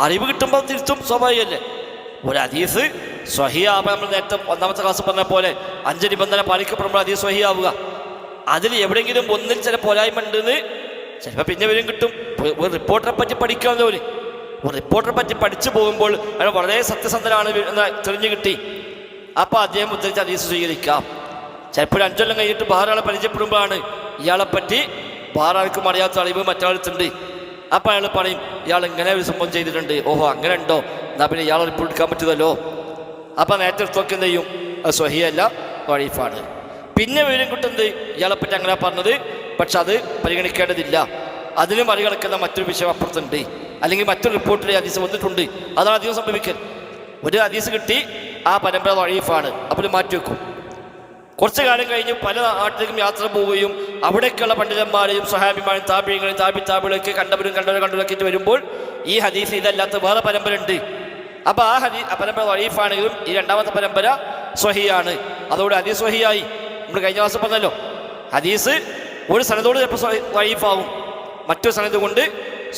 അറിവ് കിട്ടുമ്പോൾ തിരിച്ചും സ്വാഭാവികമല്ലേ ഒരു ഹദീസ് സ്വഹിയാവുക നമ്മൾ നേരത്തെ ഒന്നാമത്തെ ക്ലാസ് പറഞ്ഞ പോലെ അഞ്ച് നിബന്ധന പാലിക്കപ്പെടുമ്പോൾ ഹദീസ് സ്വഹിയാവുക അതിൽ എവിടെയെങ്കിലും ഒന്നിൽ ചില പോരായ്മ ഉണ്ടെന്ന് ചിലപ്പോൾ പിന്നെ വരും കിട്ടും. ഒരു- റിപ്പോർട്ടറെ പറ്റി പഠിക്കാവുന്ന പോലെ ഒരു റിപ്പോർട്ടറെ പറ്റി പഠിച്ചു പോകുമ്പോൾ അയാൾ വളരെ സത്യസന്ധനാണ് എന്ന് തെളിഞ്ഞു കിട്ടി. അപ്പോൾ അദ്ദേഹം ഉദ്ധരിച്ച് ഹദീസ് സ്വീകരിക്കാം. ചിലപ്പോൾ അഞ്ചൊല്ലം കഴിഞ്ഞിട്ട് വേറൊരാളെ പരിചയപ്പെടുമ്പോഴാണ് ഇയാളെ പറ്റി വേറൊരാൾക്കും അറിയാത്ത അറിവ് മറ്റൊരാളത്തുണ്ട് അപ്പോൾ അയാൾ പറയും ഇയാൾ ഇങ്ങനെ ഒരു സംഭവം ചെയ്തിട്ടുണ്ട്. ഓഹോ അങ്ങനെ ഉണ്ടോ? എന്നാൽ പിന്നെ ഇയാളെ റിപ്പോർട്ട് എടുക്കാൻ പറ്റുമല്ലോ? അപ്പം നേരത്തെ എടുത്തൊക്കെ എന്ത് ചെയ്യും? അത് സ്വഹിയല്ല വഴീഫാണ്. പിന്നെ വിവരം കിട്ടുന്നത് ഇയാളെ പറ്റി അങ്ങനെ പറഞ്ഞത് പക്ഷെ അത് പരിഗണിക്കേണ്ടതില്ല. അതിനും മറികടക്കുന്ന മറ്റൊരു വിഷയം അപ്പുറത്തുണ്ട്. അല്ലെങ്കിൽ മറ്റൊരു റിപ്പോർട്ടിൽ ഹദീസ് വന്നിട്ടുണ്ട്. അതാണ് അധികം സംഭവിക്കൽ. ഒരു ഹദീസ് കിട്ടി ആ പരമ്പര വഴീഫാണ്. അപ്പോൾ മാറ്റി വെക്കും. കുറച്ചു കാലം കഴിഞ്ഞ് പല നാട്ടിലേക്കും യാത്ര പോവുകയും അവിടേക്കുള്ള പണ്ഡിതന്മാരെയും സഹാബിമാരും താപികളെയും താപി താപികളൊക്കെ കണ്ടവരും കണ്ടവരും കണ്ടവരൊക്കെ വരുമ്പോൾ ഈ ഹദീസ് ഇതല്ലാത്ത വേറെ പരമ്പര ഉണ്ട് അപ്പോൾ ആ ഹദീ പരമ്പര വഴീഫാണെങ്കിലും ഈ രണ്ടാമത്തെ പരമ്പര സ്വഹിയാണ് അതോടെ ഹദീസ് സ്വഹിയായി നമ്മൾ കഴിഞ്ഞ മാസം പറഞ്ഞല്ലോ. ഹദീസ് ഒരു സനതോട് ചിലപ്പോൾ വഴീഫാവും മറ്റൊരു സനത് കൊണ്ട്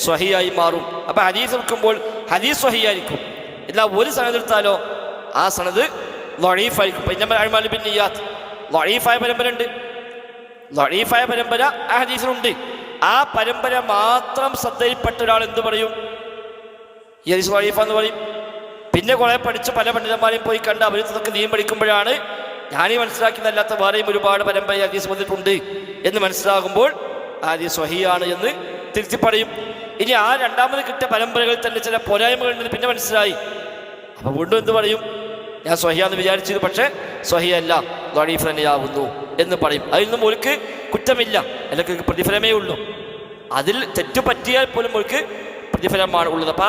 സ്വഹിയായി മാറും. അപ്പോൾ ഹദീസ് എടുക്കുമ്പോൾ ഹദീസ് സ്വഹിയായിരിക്കും എന്നാൽ ഒരു സനത് എടുത്താലോ ആ സനത് വഴീഫായിരിക്കും പിന്നെ അഴിമാലി പിന്നെ നിയാത്ത് വഴീഫായ പരമ്പര ഉണ്ട് ലഴീഫായ പരമ്പര ആ ഹദീസിലുണ്ട് ആ പരമ്പര മാത്രം ശ്രദ്ധയിൽപ്പെട്ട ഒരാൾ എന്ത് പറയും? ഈ ഹദീസ് ലഴീഫ എന്ന് പറയും. പിന്നെ കുറെ പഠിച്ച് പല പണ്ഡിതന്മാരെയും പോയി കണ്ട് അവർ ഇതൊക്കെ നീം പഠിക്കുമ്പോഴാണ് ഞാനീ മനസ്സിലാക്കുന്നതല്ലാത്ത വേറെയും ഒരുപാട് പരമ്പര ഹദീസ് വന്നിട്ടുണ്ട് എന്ന് മനസ്സിലാകുമ്പോൾ ആദ്യം സ്വഹിയാണ് എന്ന് തിരുത്തി പറയും. ഇനി ആ രണ്ടാമത് കിട്ടിയ പരമ്പരകളിൽ തന്നെ ചില പോരായ്മകളുണ്ടെന്ന് പിന്നെ മനസ്സിലായി. അപ്പൊ വീണ്ടും എന്ത് പറയും? ഞാൻ സ്വഹിയാന്ന് വിചാരിച്ചത് പക്ഷേ സ്വഹിയല്ല ദ്വാരീഫ് തന്നെയാവുന്നു എന്ന് പറയും. അതിൽ നിന്നും ഒഴുക്ക് കുറ്റമില്ല അല്ലെങ്കിൽ പ്രതിഫലമേ ഉള്ളൂ. അതിൽ തെറ്റുപറ്റിയാൽ പോലും ഒഴുക്ക് പ്രതിഫലമാണ് ഉള്ളത്. അപ്പൊ